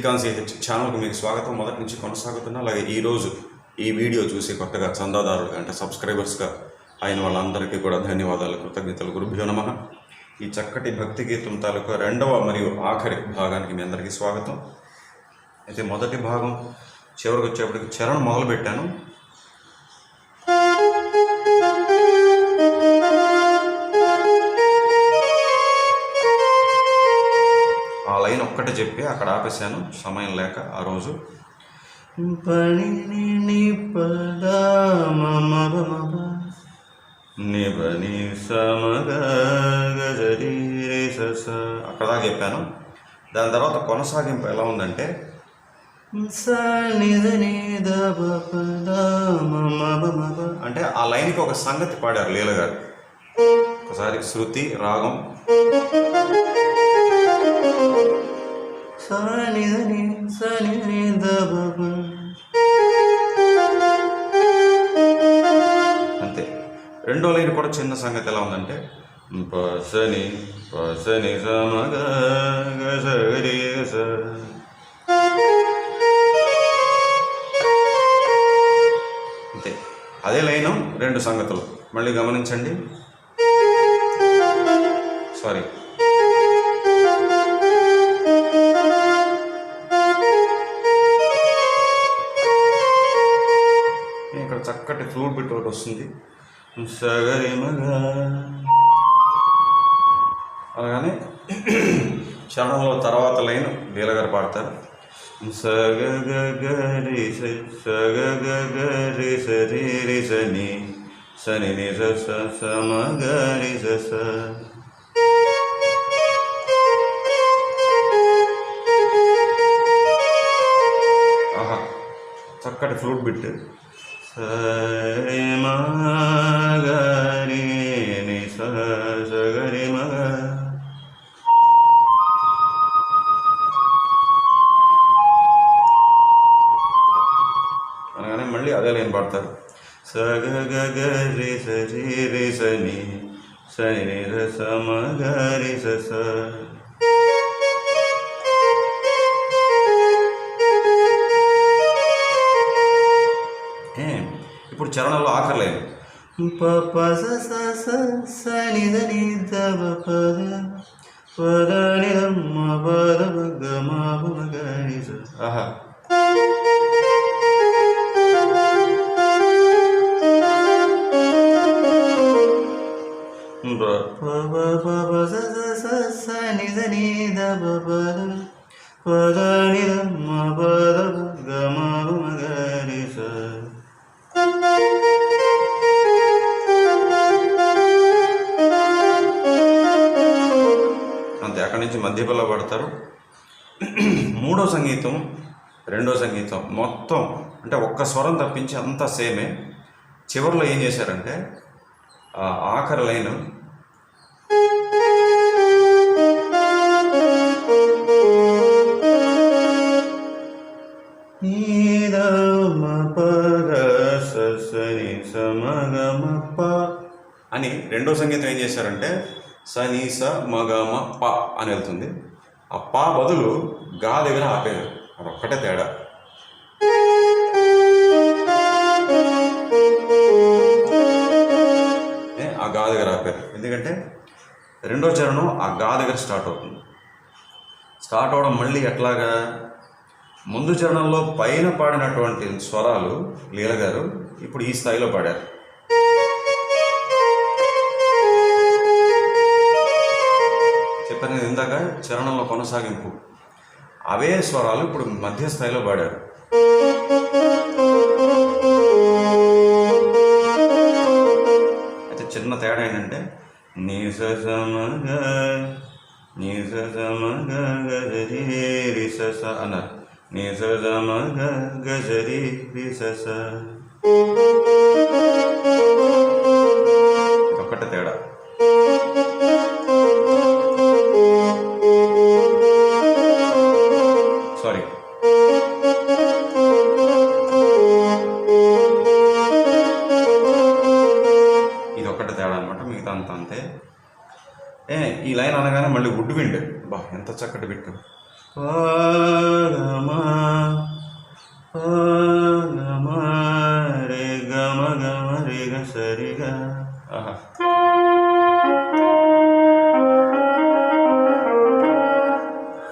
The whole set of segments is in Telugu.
శ్రీకాంత్ సిహెచ్ ఛానల్కి మీకు స్వాగతం. మొదటి నుంచి కొనసాగుతున్నా అలాగే ఈరోజు ఈ వీడియో చూసి కొత్తగా చందాదారులుగా అంటే సబ్స్క్రైబర్స్గా అయిన వాళ్ళందరికీ కూడా ధన్యవాదాలు కృతజ్ఞతలు. గురుభ్యో నమ. ఈ చక్కటి భక్తి గీతం తాలూకా రెండవ మరియు ఆఖరి భాగానికి మీ అందరికీ స్వాగతం. అయితే మొదటి భాగం చివరికి వచ్చేప్పటికి చరణం మొదలుపెట్టాను. లైన్ ఒక్కటే చెప్పి అక్కడ ఆపేశాను. సమయం లేక ఆ రోజు. అక్కడ దాకా చెప్పాను. దాని తర్వాత కొనసాగింపు ఎలా ఉందంటే. అంటే ఆ లైన్కి ఒక సంగతి పాడారు లీల గారు. ఒకసారి శృతి రాగం. స ని ని ద అంతే. రెండో లైన్ కూడా చిన్న సంగతి ఎలా ఉందంటే పసని పసని సమగ గసరి అంతే. అదే లైను రెండు సంగతులు. మళ్ళీ గమనించండి. సారీ. వస్తుంది. సగరి మగ అలాగని చరణంలో తర్వాత లైన్ లీలగారు పాడతారు. సగ గ గ రి స సగ గ గ రి స రి రి స. ని స స స మ గ రి స చక్కటి ఫ్లూట్ బిట్. సరి మ గ రి ని స స గ రి మ గ అనగానే మళ్ళీ అదే లైన్ పాడతారు స గ గ గ రి స రి రి స ని స చరణంలో ఆఖరి లైన్ ప ప స స స స ని ద ని ద బ ప ద ప ద ని ద మ ప ద బ గ మ బ మ గ ని స ఆహా బ ప అంతే అక్కడి నుంచి మధ్యపల్ల పడతారు. మూడో సంగీతం రెండో సంగీతం మొత్తం అంటే ఒక్క స్వరం తప్పించి అంతా సేమే. చివరిలో ఏం చేశారంటే ఆఖరి లైన్. అని రెండో సంగీతం ఏం చేశారంటే స నీ స మగ మ ప అని వెళ్తుంది. ఆ పా బదులు గా దగ్గర ఆపేది అదొక్కటే తేడా. ఏ, ఆ గా దగ్గర ఆపారు. ఎందుకంటే రెండో చరణం ఆ గా దగ్గర స్టార్ట్ అవుతుంది. స్టార్ట్ అవడం మళ్ళీ ఎట్లాగా? ముందు చరణంలో పైన పాడినటువంటి స్వరాలు లీల గారు ఇప్పుడు ఈ స్థాయిలో పాడారు. చెప్పాను కదా ఇందాక చరణంలో కొనసాగింపు. అవే స్వరాలు ఇప్పుడు మధ్య స్థాయిలో పాడారు. అయితే చిన్న తేడా ఏంటంటే నీసమగా నీసమగా గజరి రిస అన్నారు. నీసమగా గజరి రిసస. ఈ లైన్ అనగానే మళ్ళీ వుడ్ విండ్. బా ఎంత చక్కటి బిట్టు. పగమ రే గమ గమ రే గ సరిగా ఆహా.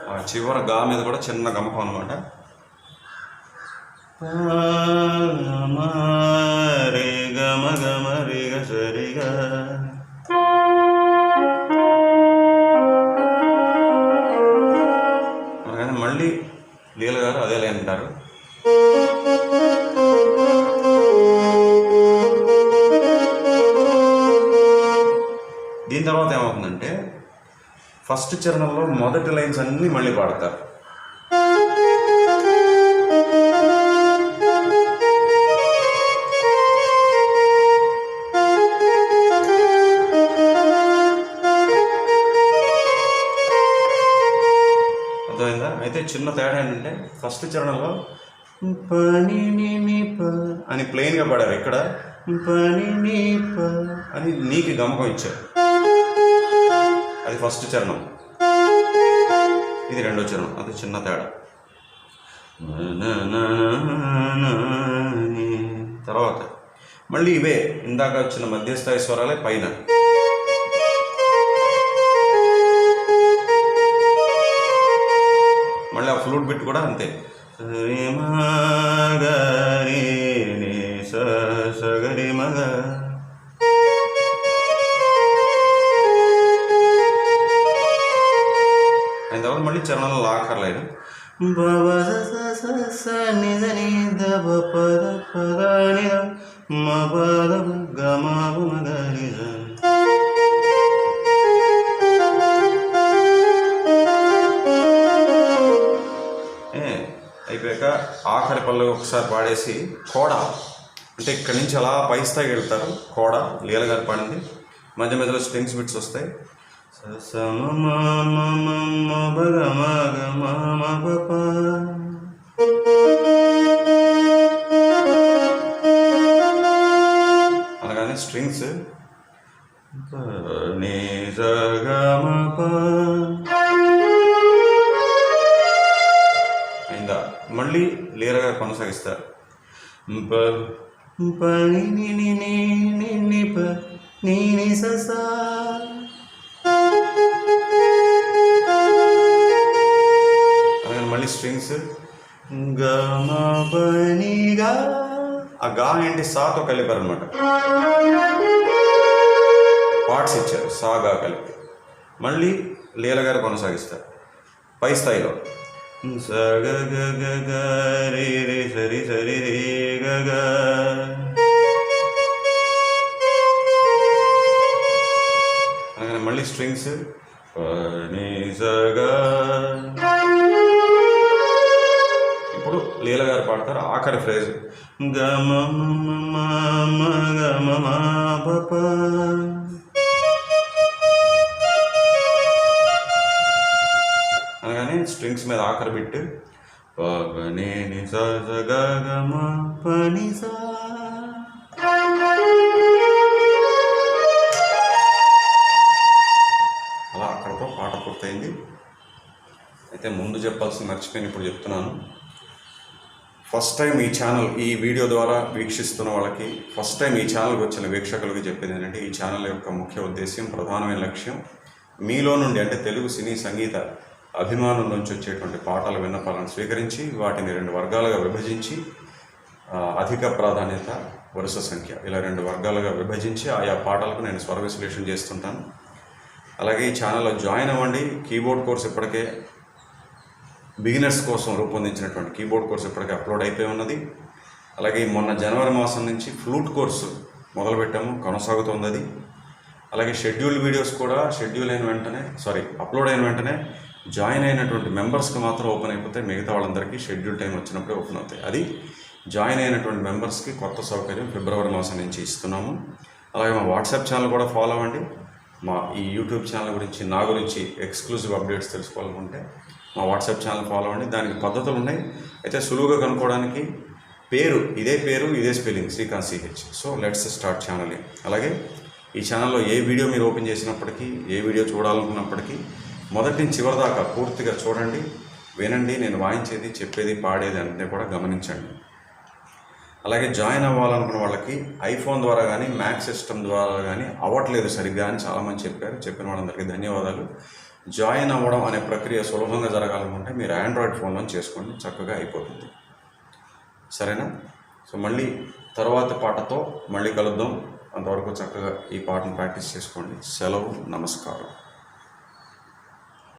ఆ చివర గా మీద కూడా చిన్న గమకం అనమాట రే గమ గమ రే గ సరిగా అదే అంటారు? దీని తర్వాత ఏమవుతుందంటే ఫస్ట్ చరణంలో మొదటి లైన్స్ అన్నీ మళ్ళీ పాడతారు. అర్థమైందా? అయితే చిన్న తేడా ఏంటంటే ఫస్ట్ చరణంలో పని అని ప్లెయిన్గా పాడారు. ఇక్కడ పని అని నీకు గమకం ఇచ్చారు. అది ఫస్ట్ చరణం. ఇది రెండో చరణం. అది చిన్న తేడా. తర్వాత మళ్ళీ ఇవే. ఇందాక వచ్చిన మధ్యస్థాయి స్వరాలే పైన. మళ్ళీ బిట్ కూడా అంతే. స సగరి మగ అయిన తర్వాత మళ్ళీ చరణంలో లాక్కర్లేదు బవ స అయిపోయాక ఆఖరి పళ్ళు ఒకసారి పాడేసి కోడ. అంటే ఇక్కడి నుంచి అలా పై స్థాయికి వెళ్తారు. కోడ లీల గారు పాడింది. మధ్య మధ్యలో స్ట్రింగ్స్ బిట్స్ వస్తాయి. అనగానే స్ట్రింగ్స్. నీ మళ్ళీ లీరగా కొనసాగిస్తారు. పని అలాగే మళ్ళీ స్ట్రింగ్స్. గ ఆ గా ఏంటి? సాతో కలిపారు అనమాట పార్ట్స్ ఇచ్చారు. సాగా కలిపి. మళ్ళీ లీల గారు కొనసాగిస్తారు. పై స్థాయిలో. స గ గ సరి సరి రే గ అలాగే మళ్ళీ స్ట్రింగ్స్ ఇప్పుడు లీల గారు పాడతారు ఆఖరి ఫ్రేజ్. గమ గమ మ స్ట్రింగ్స్ మీద ఆఖరి బిట్ పగనే ని స అలా అక్కడతో పాట పూర్తయింది. అయితే ముందు చెప్పాల్సింది మర్చిపోయిన ఇప్పుడు చెప్తున్నాను. ఫస్ట్ టైం ఈ ఛానల్ ఈ వీడియో ద్వారా వీక్షిస్తున్న వాళ్ళకి ఫస్ట్ టైం ఈ ఛానల్కి వచ్చిన వీక్షకులకి చెప్పేది ఏంటంటే ఈ ఛానల్ యొక్క ముఖ్య ఉద్దేశ్యం ప్రధానమైన లక్ష్యం మీలో నుండి అంటే తెలుగు సినీ సంగీత అభిమానం నుంచి వచ్చేటువంటి పాటల విన్నపాలను స్వీకరించి వాటిని రెండు వర్గాలుగా విభజించి అధిక ప్రాధాన్యత వరుస సంఖ్య ఇలా రెండు వర్గాలుగా విభజించి ఆయా పాటలకు నేను స్వర విశ్లేషణ చేస్తుంటాను. అలాగే ఈ ఛానల్లో జాయిన్ అవ్వండి. కీబోర్డ్ కోర్స్ ఇప్పటికే బిగినర్స్ కోసం రూపొందించినటువంటి కీబోర్డ్ కోర్స్ ఇప్పటికే అప్లోడ్ అయిపోయి ఉన్నది. అలాగే మొన్న జనవరి మాసం నుంచి ఫ్లూట్ కోర్సు మొదలుపెట్టాము కొనసాగుతోంది అది. అలాగే షెడ్యూల్ వీడియోస్ కూడా షెడ్యూల్ అయిన వెంటనే సారీ అప్లోడ్ అయిన వెంటనే జాయిన్ అయినటువంటి మెంబర్స్కి మాత్రం ఓపెన్ అయిపోతే మిగతా వాళ్ళందరికీ షెడ్యూల్ టైం వచ్చినప్పుడే ఓపెన్ అవుతాయి. అది జాయిన్ అయినటువంటి మెంబర్స్కి కొత్త సౌకర్యం ఫిబ్రవరి మాసం నుంచి ఇస్తున్నాము. అలాగే మా వాట్సాప్ ఛానల్ కూడా ఫాలో అవ్వండి. మా ఈ యూట్యూబ్ ఛానల్ గురించి నా గురించి ఎక్స్క్లూజివ్ అప్డేట్స్ తెలుసుకోవాలనుకుంటే మా వాట్సాప్ ఛానల్ ఫాలో అవ్వండి. దానికి పద్ధతులు ఉన్నాయి. అయితే సులువుగా కనుక్కోవడానికి పేరు ఇదే పేరు ఇదే spelling Srikanth CH so let's start channel. అలాగే ఈ ఛానల్లో ఏ వీడియో మీరు ఓపెన్ చేసినప్పటికీ ఏ వీడియో చూడాలనుకున్నప్పటికీ మొదటి నుంచి చివరి దాకా పూర్తిగా చూడండి వినండి నేను వాయించేది చెప్పేది పాడేది అంటే కూడా గమనించండి. అలాగే జాయిన్ అవ్వాలనుకున్న వాళ్ళకి ఐఫోన్ ద్వారా కానీ మ్యాక్ సిస్టమ్ ద్వారా కానీ అవ్వట్లేదు సరిగ్గా అని చాలామంది చెప్పారు. చెప్పిన వాళ్ళందరికీ ధన్యవాదాలు. జాయిన్ అవ్వడం అనే ప్రక్రియ సులభంగా జరగాలనుకుంటే మీరు ఆండ్రాయిడ్ ఫోన్లో చేసుకోండి చక్కగా అయిపోతుంది. సరేనా? సో మళ్ళీ తర్వాత పాటతో మళ్ళీ కలుద్దాం. అంతవరకు చక్కగా ఈ పాటను ప్రాక్టీస్ చేసుకోండి. సెలవు నమస్కారం.